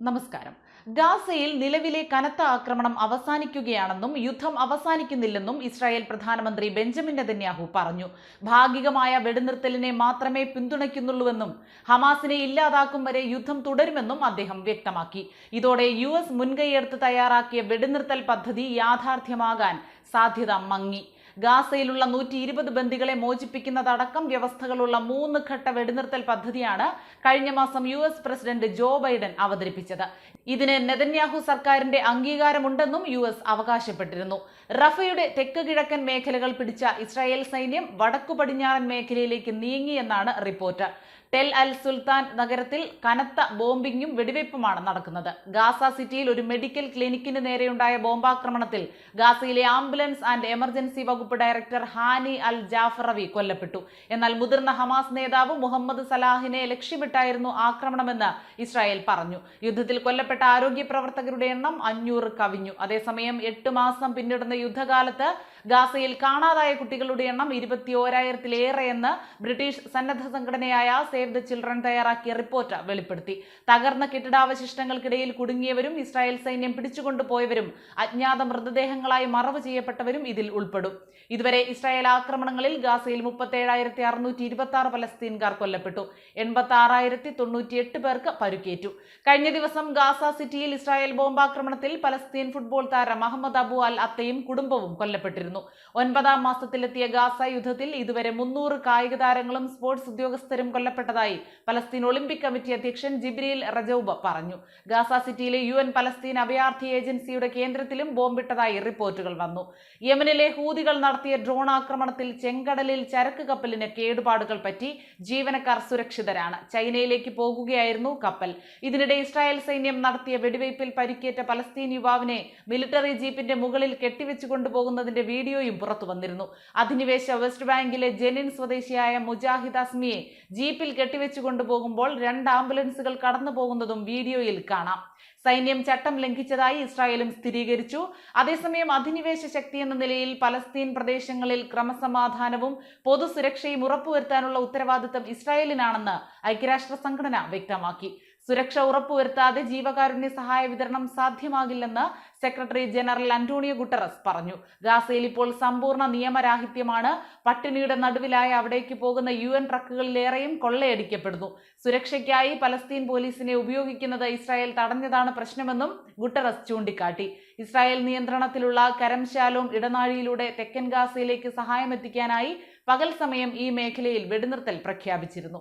നമസ്കാരം. ഗാസയിൽ നിലവിലെ കനത്ത ആക്രമണം അവസാനിക്കുകയാണെന്നും യുദ്ധം അവസാനിക്കുന്നില്ലെന്നും ഇസ്രായേൽ പ്രധാനമന്ത്രി ബെഞ്ചമിൻ നെതന്യാഹു പറഞ്ഞു. ഭാഗികമായ വെടിനിർത്തലിനെ മാത്രമേ പിന്തുണയ്ക്കുന്നുള്ളൂവെന്നും ഹമാസിനെ ഇല്ലാതാക്കും വരെ യുദ്ധം തുടരുമെന്നും അദ്ദേഹം വ്യക്തമാക്കി. ഇതോടെ യു എസ് മുൻകൈയെടുത്ത് തയ്യാറാക്കിയ വെടിനിർത്തൽ പദ്ധതി യാഥാർത്ഥ്യമാകാൻ സാധ്യത മങ്ങി. ഗാസയിലുള്ള നൂറ്റി ഇരുപത് ബന്ദികളെ മോചിപ്പിക്കുന്നതടക്കം വ്യവസ്ഥകളുള്ള മൂന്ന് ഘട്ട വെടിനിർത്തൽ പദ്ധതിയാണ് കഴിഞ്ഞ മാസം U S president Joe Biden അവതരിപ്പിച്ചത്. ഇതിന് നെതന്യാഹു സർക്കാരിന്റെ അംഗീകാരമുണ്ടെന്നും യു എസ് അവകാശപ്പെട്ടിരുന്നു. റഫയുടെ തെക്ക് കിഴക്കൻ മേഖലകൾ പിടിച്ച ഇസ്രായേൽ സൈന്യം വടക്കു പടിഞ്ഞാറൻ മേഖലയിലേക്ക് നീങ്ങിയെന്നാണ് റിപ്പോർട്ട്. ടെൽ അൽ സുൽത്താൻ നഗരത്തിൽ കനത്ത ബോംബിങ്ങും വെടിവയ്പ്പുമാണ് നടക്കുന്നത്. ഗാസ സിറ്റിയിൽ ഒരു മെഡിക്കൽ ക്ലിനിക്കിന് നേരെയുണ്ടായ ബോംബാക്രമണത്തിൽ ഗാസയിലെ ആംബുലൻസ് ആൻഡ് എമർജൻസി വകുപ്പ് ഡയറക്ടർ ഹാനി അൽ ജാഫറവി കൊല്ലപ്പെട്ടു. എന്നാൽ മുതിർന്ന ഹമാസ് നേതാവ് മുഹമ്മദ് സലാഹിനെ ലക്ഷ്യമിട്ടായിരുന്നു ആക്രമണമെന്ന് ഇസ്രായേൽ പറഞ്ഞു. യുദ്ധത്തിൽ കൊല്ലപ്പെട്ട ആരോഗ്യ പ്രവർത്തകരുടെ എണ്ണം അഞ്ഞൂറ് കവിഞ്ഞു. അതേസമയം എട്ട് മാസം പിന്നിടുന്ന യുദ്ധകാലത്ത് ഗാസയിൽ കാണാതായ കുട്ടികളുടെ എണ്ണം ഇരുപത്തി ഓരായിരത്തിലേറെയെന്ന് ബ്രിട്ടീഷ് സന്നദ്ധ സംഘടനയായ സേവ് ദ ചിൽഡ്രൻ തയ്യാറാക്കിയ റിപ്പോർട്ട് വെളിപ്പെടുത്തി. തകർന്ന കെട്ടിടാവശിഷ്ടങ്ങൾക്കിടയിൽ കുടുങ്ങിയവരും ഇസ്രായേൽ സൈന്യം പിടിച്ചുകൊണ്ടുപോയവരും അജ്ഞാത മൃതദേഹങ്ങളായി മറവ് ചെയ്യപ്പെട്ടവരും ഇതിൽ ഉൾപ്പെടും. ഇതുവരെ ഇസ്രായേൽ ആക്രമണങ്ങളിൽ ഗാസയിൽ മുപ്പത്തേഴായിരത്തി അറുന്നൂറ്റി ഇരുപത്തി ആറ് പലസ്തീൻകാർ കൊല്ലപ്പെട്ടു. എൺപത്തി ആറായിരത്തി തൊണ്ണൂറ്റി എട്ട് പേർക്ക് പരുക്കേറ്റു. കഴിഞ്ഞ ദിവസം ഗാസ സിറ്റിയിൽ ഇസ്രായേൽ ബോംബാക്രമണത്തിൽ പലസ്തീൻ ഫുട്ബോൾ താരം അഹമ്മദ് അബു അൽ അത്തയും കുടുംബവും കൊല്ലപ്പെട്ടിരുന്നു. ഒൻപതാം മാസത്തിലെത്തിയ ഗാസ യുദ്ധത്തിൽ ഇതുവരെ മുന്നൂറ് കായിക താരങ്ങളും സ്പോർട്സ് ഉദ്യോഗസ്ഥരും കൊല്ലപ്പെട്ടതായി പലസ്തീൻ ഒളിമ്പിക് കമ്മിറ്റി അധ്യക്ഷൻ ജിബ്രീൽ റജൌബ് പറഞ്ഞു. ഗാസ സിറ്റിയിലെ യു എൻ പലസ്തീൻ അഭയാർത്ഥി ഏജൻസിയുടെ കേന്ദ്രത്തിലും ബോംബിട്ടതായി റിപ്പോർട്ടുകൾ വന്നു. യമനിലെ ഹൂതികൾ നടത്തിയ ഡ്രോൺ ആക്രമണത്തിൽ ചെങ്കടലിൽ ചരക്ക് കപ്പലിന് കേടുപാടുകൾ പറ്റി ജീവനക്കാർ സുരക്ഷിതരാണ്. ചൈനയിലേക്ക് പോകുകയായിരുന്നു കപ്പൽ. ഇതിനിടെ ഇസ്രായേൽ സൈന്യം നടത്തിയ വെടിവയ്പിൽ പരിക്കേറ്റ പലസ്തീൻ യുവാവിനെ മിലിറ്ററി ജീപ്പിന്റെ മുകളിൽ കെട്ടിവെച്ചു കൊണ്ടുപോകുന്നതിന്റെ വീഡിയോയും പുറത്തു വന്നിരുന്നു അധിനിവേശ വെസ്റ്റ് ബാങ്കിലെ ജെനിൻ സ്വദേശിയായ മുജാഹിദ് അസ്മിയെ ജീപ്പിൽ കെട്ടിവെച്ചു കൊണ്ടുപോകുമ്പോൾ രണ്ട് ആംബുലൻസുകൾ കടന്നു പോകുന്നതും വീഡിയോയിൽ കാണാം. സൈന്യം ചട്ടം ലംഘിച്ചതായി ഇസ്രായേലും സ്ഥിരീകരിച്ചു. അതേസമയം അധിനിവേശ ശക്തി എന്ന നിലയിൽ പലസ്തീൻ പ്രദേശങ്ങളിൽ ക്രമസമാധാനവും പൊതുസുരക്ഷയും ഉറപ്പുവരുത്താനുള്ള ഉത്തരവാദിത്തം ഇസ്രായേലിനാണെന്ന് ഐക്യരാഷ്ട്ര സംഘടന വ്യക്തമാക്കി. സുരക്ഷ ഉറപ്പുവരുത്താതെ ജീവകാരുണ്യ സഹായ വിതരണം സാധ്യമാകില്ലെന്ന് സെക്രട്ടറി ജനറൽ അന്റോണിയോ ഗുട്ടറസ് പറഞ്ഞു. ഗാസയിൽ ഇപ്പോൾ സമ്പൂർണ നിയമരാഹിത്യമാണ്. പട്ടിണിയുടെ നടുവിലായ അവിടേക്ക് പോകുന്ന യു എൻ ട്രക്കുകളിലേറെയും കൊള്ളയടിക്കപ്പെടുന്നു. സുരക്ഷയ്ക്കായി പലസ്തീൻ പോലീസിനെ ഉപയോഗിക്കുന്നത് ഇസ്രായേൽ തടഞ്ഞതാണ് പ്രശ്നമെന്നും ഗുട്ടറസ് ചൂണ്ടിക്കാട്ടി. ഇസ്രായേൽ നിയന്ത്രണത്തിലുള്ള കരംശാലോം ഇടനാഴിയിലൂടെ തെക്കൻ ഗാസയിലേക്ക് സഹായമെത്തിക്കാനായി പകൽ സമയം ഈ മേഖലയിൽ വെടിനിർത്തൽ പ്രഖ്യാപിച്ചിരുന്നു.